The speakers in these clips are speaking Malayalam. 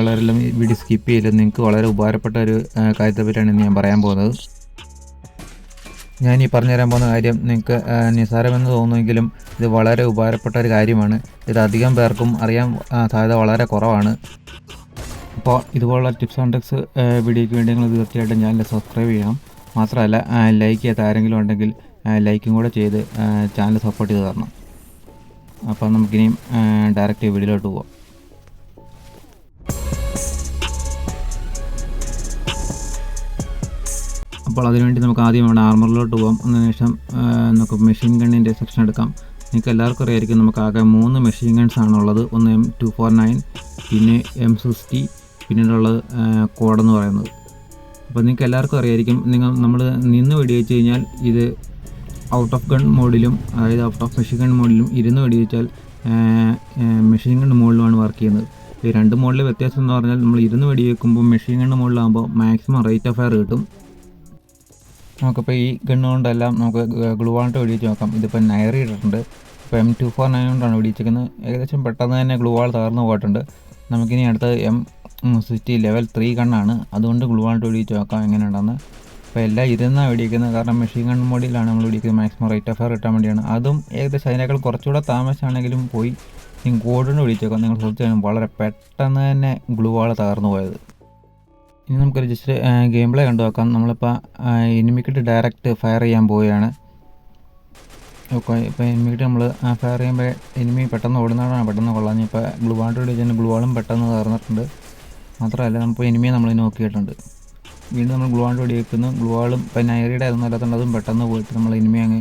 വളരെല്ലാം ഈ വീഡിയോ സ്കിപ്പ് ചെയ്യില്ല നിങ്ങൾക്ക് വളരെ ഉപകാരപ്പെട്ട ഒരു കാര്യത്തെ പറ്റിയാണ് ഇന്ന് ഞാൻ പറയാൻ പോകുന്നത്. ഞാൻ ഈ പറഞ്ഞു തരാൻ പോകുന്ന കാര്യം നിങ്ങൾക്ക് നിസ്സാരമെന്ന് തോന്നുമെങ്കിലും ഇത് വളരെ ഉപകാരപ്പെട്ട ഒരു കാര്യമാണ്. ഇത് അധികം പേർക്കും അറിയാൻ സാധ്യത വളരെ കുറവാണ്. അപ്പോൾ ഇതുപോലുള്ള ടിപ്സ് ആൻഡ് ടെക്സ് വീഡിയോയ്ക്ക് വേണ്ടി നിങ്ങൾ തീർച്ചയായിട്ടും ചാനൽ സബ്സ്ക്രൈബ് ചെയ്യണം. മാത്രമല്ല ലൈക്ക് ചെയ്യാത്ത ആരെങ്കിലും ഉണ്ടെങ്കിൽ ലൈക്കും കൂടെ ചെയ്ത് ചാനൽ സപ്പോർട്ട് ചെയ്ത് തരണം. അപ്പോൾ നമുക്കിനിയും ഡയറക്റ്റ് വീഡിയോയിലോട്ട് പോവാം. അപ്പോൾ അതിനുവേണ്ടി നമുക്ക് ആദ്യം നമ്മുടെ ആർമറിലോട്ട് പോകാം അതിനുശേഷം നമുക്ക് മെഷീൻ ഗണ്ണിന്റെ സെക്ഷൻ എടുക്കാം. നിങ്ങൾക്ക് എല്ലാവർക്കും അറിയായിരിക്കും നമുക്ക് ആകെ മൂന്ന് മെഷീൻ ഗൺസ് ആണുള്ളത്. ഒന്ന് എം ടു ഫോർ നയൻ പിന്നെ എം സിക്സ്റ്റി പിന്നീടുള്ളത് കോഡെന്ന് പറയുന്നത്. അപ്പോൾ നിങ്ങൾക്ക് എല്ലാവർക്കും അറിയായിരിക്കും നിങ്ങൾ നമ്മൾ നിന്ന് വെടിവെച്ച് കഴിഞ്ഞാൽ ഇത് ഔട്ട് ഓഫ് ഗൺ മോഡിലും അതായത് ഔട്ട് ഓഫ് മെഷീൻ ഗൺ മോഡിലും ഇരുന്ന് വെടിവെച്ചാൽ മെഷീൻ ഗൺ മോഡിലുമാണ് വർക്ക് ചെയ്യുന്നത്. ഈ രണ്ട് മോഡിലെ വ്യത്യാസം എന്ന് പറഞ്ഞാൽ നമ്മൾ ഇരുന്ന് വെടിവെക്കുമ്പോൾ മെഷീൻ ഗൺ മോഡിലാകുമ്പോൾ മാക്സിമം റേറ്റ് ഓഫ് ഫയർ കിട്ടും. നമുക്കിപ്പോൾ ഈ ഗണ്ണ് കൊണ്ടെല്ലാം നമുക്ക് ഗ്ലൂവാണിട്ട് വെടിവെച്ച് നോക്കാം. ഇതിപ്പോൾ നയറി ഇട്ടിട്ടുണ്ട്. ഇപ്പോൾ എം ടു ഫോർ നയൻ കൊണ്ടാണ് വെടിവെച്ചിരിക്കുന്നത്. ഏകദേശം പെട്ടെന്ന് തന്നെ ഗ്ലൂവാൾ തകർന്നു പോയിട്ടുണ്ട്. നമുക്കിനി അടുത്ത എം സിറ്റി ലെവൽ ത്രീ ഗണ്ണാണ്. അതുകൊണ്ട് ഗ്ലൂവാണിട്ട് വെടിവെച്ച് നോക്കാം എങ്ങനെയുണ്ടെന്ന്. അപ്പോൾ എല്ലാം ഇരുന്നാണ് വെടിവെക്കുന്നത്. കാരണം മെഷീൻ ഗൺ മോഡിയിലാണ് നമ്മൾ വെടിക്കുന്നത് മാക്സിമം റേറ്റ് ഓഫ് ഫയർ കിട്ടാൻ വേണ്ടിയാണ്. അതും ഏകദേശം അതിനേക്കാൾ കുറച്ചുകൂടെ താമസിച്ചാണെങ്കിലും പോയി നിങ്ങൾ ഗോൾഡിന് വെടിവെച്ചേക്കാം. നിങ്ങൾ ശ്രദ്ധിച്ചാലും വളരെ പെട്ടെന്ന് തന്നെ ഗ്ലൂവാൾ തകർന്നു പോയത്. ഇനി നമുക്കൊരു ജസ്റ്റ് ഗെയിം പ്ലേ കണ്ടു നോക്കാം. നമ്മളിപ്പോൾ എനിമിക്കിട്ട് ഡയറക്റ്റ് ഫയർ ചെയ്യാൻ പോവുകയാണ്. ഓക്കെ ഇപ്പോൾ എനിമിക്കിട്ട് നമ്മൾ ഫയർ ചെയ്യുമ്പോൾ എനിമി പെട്ടെന്ന് ഓടുന്നതാണ് പെട്ടെന്ന് കൊള്ളാഞ്ഞ് ഇപ്പോൾ ഗ്ലൂ വാണ്ടി വെച്ചാൽ ഗ്ലൂ വാളും പെട്ടെന്ന് തകർന്നിട്ടുണ്ട്. മാത്രമല്ല നമുക്ക് എനിമിയെ നമ്മൾ നോക്കിയിട്ടുണ്ട്. വീണ്ടും നമ്മൾ ഗ്ലൂ വാണ്ടി ഓടിയേക്കുന്നു ഗ്ലൂ വാളും ഇപ്പം നൈറിയുടെ അതൊന്നും അല്ലാത്തതുകൊണ്ട് അതും പെട്ടെന്ന് പോയിട്ട് നമ്മൾ എനിമി അങ്ങ്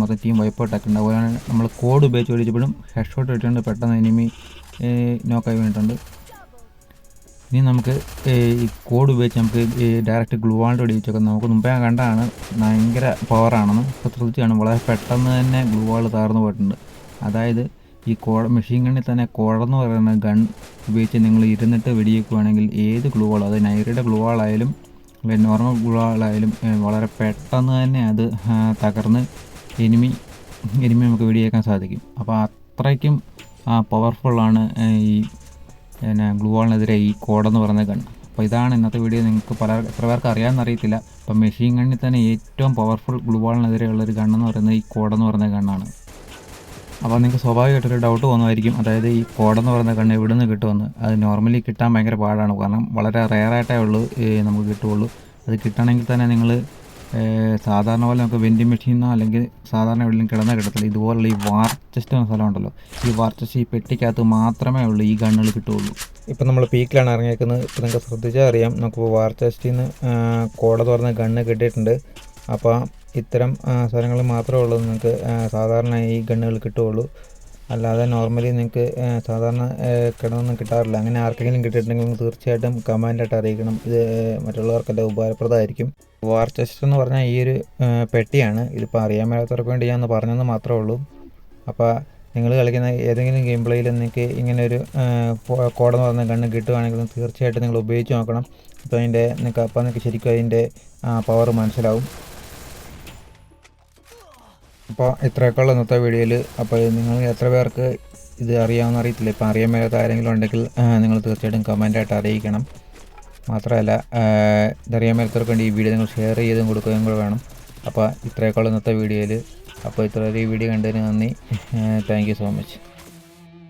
മൊത്തം ടീം വൈപ്പ് അതുപോലെ നമ്മൾ കോഡ് ഉപയോഗിച്ച് ഓടിച്ചപ്പോഴും ഹെഡ് ഷോട്ട് ഇട്ടിട്ടുണ്ട്. പെട്ടെന്ന് എനിമി നോക്കായി വീണിട്ടുണ്ട്. ഇനി നമുക്ക് ഈ കോഡ് ഉപയോഗിച്ച് നമുക്ക് ഈ ഡയറക്റ്റ് ഗ്ലൂ വാൾഡ് വെടിവെച്ചൊക്കെ നമുക്ക് മുമ്പേ കണ്ടാണ്. ഭയങ്കര പവറാണെന്ന് ഇപ്പോൾ വളരെ പെട്ടെന്ന് തന്നെ ഗ്ലൂ വാൾ താർന്നു പോയിട്ടുണ്ട്. അതായത് ഈ കോഴ മെഷീൻ ഗണ്ണിൽ തന്നെ കോടെന്ന് പറയുന്ന ഗൺ ഉപയോഗിച്ച് നിങ്ങൾ ഇരുന്നിട്ട് വെടിയേക്കുവാണെങ്കിൽ ഏത് ഗ്ലൂവാൾ അത് നൈറിയുടെ ഗ്ലൂവാളായാലും അല്ലെങ്കിൽ നോർമൽ ഗ്ലൂവാളായാലും വളരെ പെട്ടെന്ന് തന്നെ അത് തകർന്ന് എനിമി എനിമി നമുക്ക് വെടിയേക്കാൻ സാധിക്കും. അപ്പോൾ അത്രയ്ക്കും പവർഫുള്ളാണ് ഈ പിന്നെ ഗ്ലൂ വാളിനെതിരെ ഈ കോഡെന്ന് പറയുന്ന ഗൺ അപ്പോൾ ഇതാണ് ഇന്നത്തെ വീഡിയോ. നിങ്ങൾക്ക് പല എത്ര പേർക്ക് അറിയാമെന്ന് അറിയത്തില്ല അപ്പോൾ മെഷീൻ ഗണ്ണിൽ തന്നെ ഏറ്റവും പവർഫുൾ ഗ്ലൂ വാളിനെതിരെ ഉള്ളൊരു ഗണ്ണെന്ന് പറയുന്നത് ഈ കോഡെന്ന് പറയുന്ന ഗണ്ണാണ് അപ്പോൾ നിങ്ങൾക്ക് സ്വാഭാവികമായിട്ടൊരു ഡൗട്ട് വന്നതായിരിക്കും അതായത് ഈ കോടെന്ന് പറയുന്ന ഗണ്ണ് എവിടെ നിന്ന് കിട്ടുമെന്ന്. അത് നോർമലി കിട്ടാൻ ഭയങ്കര പാടാണ്. കാരണം വളരെ റെയറായിട്ടേ ഉള്ളൂ നമുക്ക് കിട്ടുകയുള്ളൂ. അത് കിട്ടണമെങ്കിൽ തന്നെ നിങ്ങൾ സാധാരണ പോലെ നമുക്ക് വെൻഡിങ് മെഷീനോ അല്ലെങ്കിൽ സാധാരണ എവിടെയും കിടന്ന കിട്ടത്തില്ല. ഇതുപോലുള്ള ഈ വാർ ചെസ്റ്റ് എന്ന സ്ഥലമുണ്ടല്ലോ ഈ വാർ ചെസ്റ്റ് ഈ പെട്ടിക്കകത്ത് മാത്രമേ ഉള്ളൂ ഈ ഗണ്ണുകൾ കിട്ടുകയുള്ളൂ. ഇപ്പം നമ്മൾ പീക്കിലാണ് ഇറങ്ങിയേക്കുന്നത്. ഇപ്പം നിങ്ങൾക്ക് ശ്രദ്ധിച്ചാൽ അറിയാം. നമുക്കിപ്പോൾ വാർ ചെസ്റ്റിൽ നിന്ന് കോട തുറന്ന ഗണ്ണ് കിട്ടിയിട്ടുണ്ട്. അപ്പോൾ ഇത്തരം സ്ഥലങ്ങൾ മാത്രമേ ഉള്ളൂ നിങ്ങൾക്ക് സാധാരണ ഈ ഗണ്ണുകൾ കിട്ടുകയുള്ളൂ. അല്ലാതെ നോർമലി നിങ്ങൾക്ക് സാധാരണ കിടന്നൊന്നും കിട്ടാറില്ല. അങ്ങനെ ആർക്കെങ്കിലും കിട്ടിയിട്ടുണ്ടെങ്കിൽ തീർച്ചയായിട്ടും കമന്റായിട്ട് അറിയിക്കണം. ഇത് മറ്റുള്ളവർക്കെല്ലാം ഉപകാരപ്രദമായിരിക്കും. വാർ ചെസ്റ്റ് എന്ന് പറഞ്ഞാൽ ഈ ഒരു പെട്ടിയാണ്. ഇതിപ്പോൾ അറിയാൻ മേലാത്തവർക്ക് വേണ്ടി ഞാൻ ഒന്ന് പറഞ്ഞെന്ന് മാത്രമേ ഉള്ളൂ. അപ്പോൾ നിങ്ങൾ കളിക്കുന്ന ഏതെങ്കിലും ഗെയിം പ്ലേയിൽ നിങ്ങൾക്ക് ഇങ്ങനെ ഒരു കോടെന്ന് പറഞ്ഞ കണ്ണ് കിട്ടുകയാണെങ്കിൽ തീർച്ചയായിട്ടും നിങ്ങൾ ഉപയോഗിച്ച് നോക്കണം. അപ്പോൾ അതിന്റെ നിങ്ങൾക്ക് അപ്പോൾ നിങ്ങൾക്ക് ശരിക്കും അതിന്റെ പവർ മനസ്സിലാവും. അപ്പോൾ ഇത്രയൊക്കെയുള്ള ഇന്നത്തെ വീഡിയോയിൽ അപ്പോൾ നിങ്ങൾ എത്ര പേർക്ക് ഇത് അറിയാമെന്ന് അറിയത്തില്ല. ഇപ്പോൾ അറിയാൻ മേലാത്ത ആരെങ്കിലും ഉണ്ടെങ്കിൽ നിങ്ങൾ തീർച്ചയായിട്ടും കമന്റായിട്ട് അറിയിക്കണം. മാത്രമല്ല ഇതറിയാൻ മേലത്തവർക്ക് വേണ്ടി ഈ വീഡിയോ നിങ്ങൾ ഷെയർ ചെയ്തും കൊടുക്കുകയും കൂടെ വേണം. അപ്പോൾ ഇത്രയൊക്കെയുള്ള ഇന്നത്തെ വീഡിയോയിൽ അപ്പോൾ ഇത്ര ഒരു വീഡിയോ കണ്ടതിന് നന്ദി. Thank so much